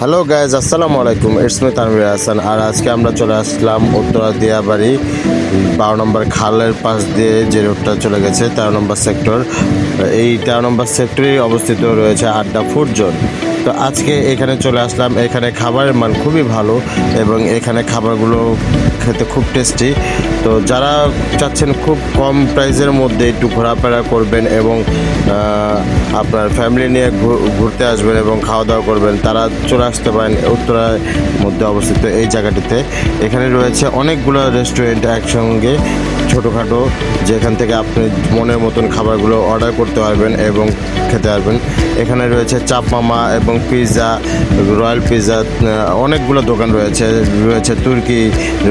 Hello guys আসসালামু আলাইকুম it's me Tanvir Hasan আর আজকে আমরা চলে আসলাম উত্তরা দিয়াবাড়ি, বারো নম্বর খালের পাশ দিয়ে যে রোডটা চলে গেছে, তেরো নম্বর সেক্টর। এই তেরো নম্বর সেক্টরেই অবস্থিত রয়েছে আড্ডা ফুড জোন তো আজকে এখানে চলে আসলাম। এখানে খাবারের মান খুবই ভালো এবং এখানে খাবারগুলো খেতে খুব টেস্টি। তো যারা চাচ্ছেন খুব কম প্রাইসের মধ্যে একটু ঘোরাফেরা করবেন এবং আপনার ফ্যামিলি নিয়ে ঘুরতে আসবেন এবং খাওয়া দাওয়া করবেন, তারা চলে আসতে পারেন উত্তরার মধ্যে অবস্থিত এই জায়গাটিতে। এখানে রয়েছে অনেকগুলো রেস্টুরেন্ট একসঙ্গে। ছোটোখাটো, যেখান থেকে আপনি মনের মতন খাবারগুলো অর্ডার করতে পারবেন এবং খেতে পারবেন। এখানে রয়েছে চাপ মামা এবং পিৎজা রয়্যাল পিৎজা অনেকগুলো দোকান রয়েছে। রয়েছে তুর্কি,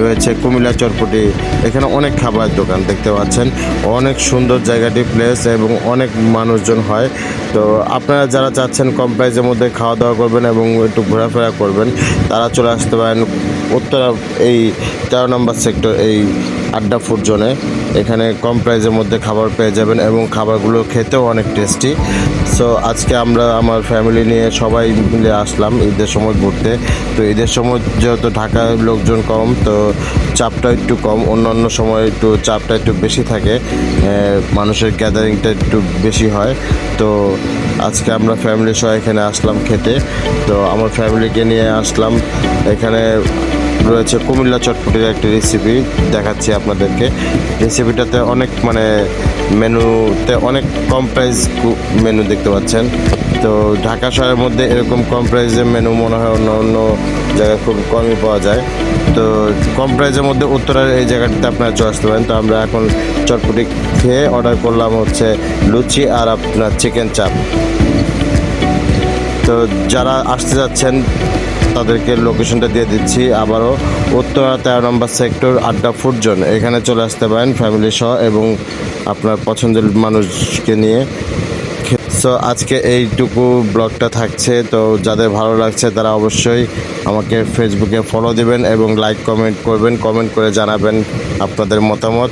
রয়েছে কুমিল্লা চটপটি এখানে অনেক খাবার দোকান দেখতে পাচ্ছেন। অনেক সুন্দর জায়গাটি প্লেস এবং অনেক মানুষজন হয়। তো আপনারা যারা চাচ্ছেন কম প্রাইসের মধ্যে খাওয়া দাওয়া করবেন এবং একটু ঘোরাফেরা করবেন, তারা চলে আসতে পারেন উত্তরা, এই তেরো নম্বর সেক্টর এই আড্ডা ফুড জোনে এখানে কম প্রাইসের মধ্যে খাবার পেয়ে যাবেন এবং খাবারগুলো খেতেও অনেক টেস্টি সো আজকে আমরা আমার ফ্যামিলি নিয়ে সবাই মিলে আসলাম ঈদের সময় ঘুরতে। তো ঈদের সময় যেহেতু ঢাকার লোকজন কম, তো চাপটা একটু কম। অন্যান্য সময় একটু চাপটা একটু বেশি থাকে। মানুষের গ্যাদারিংটা একটু বেশি হয়। তো আজকে আমরা ফ্যামিলি সহ এখানে আসলাম খেতে। তো আমার ফ্যামিলিকে নিয়ে আসলাম। এখানে রয়েছে কুমিল্লা চটপটির একটি রেসিপি দেখাচ্ছি আপনাদেরকে। রেসিপিটাতে অনেক মানে মেনুতে অনেক কম প্রাইস মেনু দেখতে পাচ্ছেন। তো ঢাকা শহরের মধ্যে এরকম কম প্রাইসের মেনু মনে হয় অন্য অন্য জায়গায় খুব কমই পাওয়া যায়। তো কম প্রাইসের মধ্যে উত্তরের এই জায়গাটিতে আপনারা চলে আসতে পারেন। তো আমরা এখন চটপটি খেয়ে অর্ডার করলাম হচ্ছে লুচি আর আপনার চিকেন চাপ তো যারা আসতে যাচ্ছেন, তাদেরকে লোকেশনটা দিয়ে দিচ্ছি। আবারও উত্তরা তেরো নম্বর সেক্টর আড্ডা ফুড জোন এখানে চলে আসতে পারেন ফ্যামিলি সহ এবং আপনার পছন্দের মানুষকে নিয়ে। সো আজকে এইটুকু ব্লগটা থাকছে। তো যাদের ভালো লাগছে, তারা অবশ্যই আমাকে ফেসবুকে ফলো দিবেন এবং লাইক কমেন্ট করবেন। কমেন্ট করে জানাবেন আপনাদের মতামত।